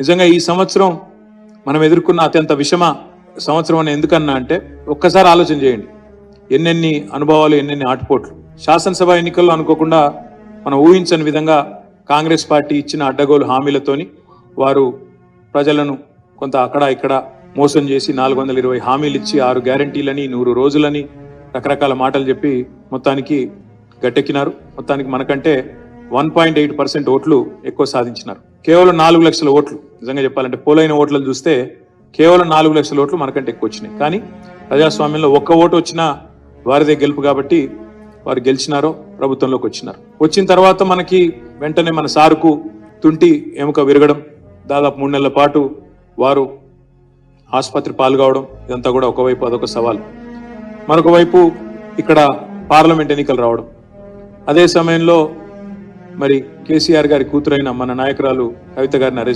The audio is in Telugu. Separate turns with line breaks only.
నిజంగా ఈ సంవత్సరం మనం ఎదుర్కొన్న అత్యంత విషమ సంవత్సరం అని ఎందుకన్నా అంటే ఒక్కసారి ఆలోచన చేయండి. ఎన్నెన్ని అనుభవాలు ఎన్నెన్ని ఆటుపోట్లు. శాసనసభ ఎన్నికల్లో అనుకోకుండా మనం ఊహించని విధంగా కాంగ్రెస్ పార్టీ ఇచ్చిన అడ్డగోలు హామీలతోని వారు ప్రజలను కొంత అక్కడ ఇక్కడ మోసం చేసి నాలుగు వందల ఇరవై హామీలు ఇచ్చి ఆరు గ్యారంటీలని నూరు రోజులని రకరకాల మాటలు చెప్పి మొత్తానికి గట్టెక్కినారు. మొత్తానికి మనకంటే వన్ పాయింట్ ఎయిట్ పర్సెంట్ ఓట్లు ఎక్కువ సాధించినారు. కేవలం నాలుగు లక్షల ఓట్లు నిజంగా చెప్పాలంటే పోలైన ఓట్లను చూస్తే కేవలం నాలుగు లక్షల ఓట్లు మనకంటే ఎక్కువ వచ్చినాయి. కానీ ప్రజాస్వామ్యంలో ఒక్క ఓటు వచ్చినా వారిదే గెలుపు కాబట్టి వారు గెలిచినారో ప్రభుత్వంలోకి వచ్చినారు. వచ్చిన తర్వాత మనకి వెంటనే మన సారుకు తుంటి ఎముక విరగడం దాదాపు మూడు నెలల పాటు వారు ఆసుపత్రి పాల్గొవడం ఇదంతా కూడా ఒకవైపు అదొక సవాల్. మరొక వైపు ఇక్కడ పార్లమెంట్ ఎన్నికలు రావడం. అదే సమయంలో మరి కేసీఆర్ గారి కూతురైన మన నాయకురాలు కవిత గారిని అరెస్ట్